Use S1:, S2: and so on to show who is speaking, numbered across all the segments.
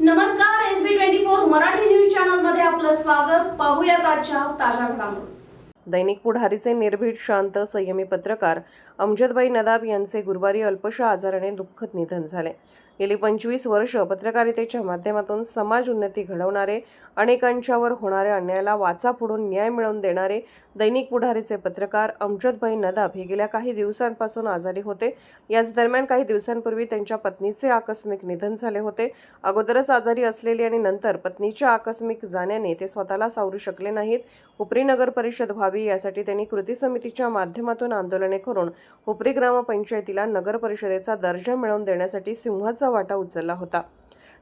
S1: नमस्कार S B twenty four Marathi news चॅनलमध्ये आपलं स्वागत. पाहूयात आजच्या ताज्या घडामोडी.
S2: दैनिक पुढारीचे निर्भीड शांत संयमी पत्रकार अमजदबाई नदाब यांचे गुरुवारी अल्पशा आजाराने दुःखद निधन झाले. गेली पंचवीस वर्ष पत्रकारितेच्या माध्यमातून समाज उन्नती घडवणारे अनेकांच्यावर होणाऱ्या अन्यायाला वाचा फोडून न्याय मिळवून देणारे दैनिक पुढारीचे पत्रकार अमजदभाई नदाब हे गेल्या काही दिवसांपासून आजारी होते. याच दरम्यान काही दिवसांपूर्वी त्यांच्या पत्नीचे आकस्मिक निधन झाले होते. अगोदरच आजारी असलेले आणि नंतर पत्नीच्या आकस्मिक जाण्याने ते स्वतःला सावरू शकले नाहीत. हुपरी नगर परिषद व्हावी यासाठी त्यांनी कृती समितीच्या माध्यमातून आंदोलने करून हुपरी ग्रामपंचायतीला नगर परिषदेचा दर्जा मिळवून देण्यासाठी सिंहाचा वाटा उचलला होता.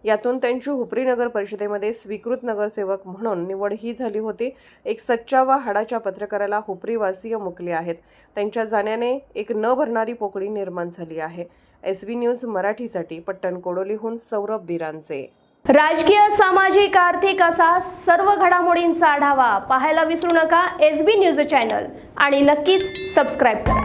S2: यातून त्यांची हुपरी नगर परिषदेमध्ये स्वीकृत नगरसेवक म्हणून निवड ही झाली होती. एक सच्चा व हाडाच्या पत्रकाराला हुपरीवासीय मुकले आहेत. त्यांच्या जाण्याने एक न भरणारी पोकळी निर्माण झाली आहे. एस बी न्यूज मराठीसाठी पट्टण कोडोलीहून सौरभ बिरांचे.
S1: राजकीय सामाजिक आर्थिक असा सर्व घडामोडींचा आढावा पाहायला विसरू नका एस बी न्यूज चॅनल. आणि नक्कीच सबस्क्राईब करा.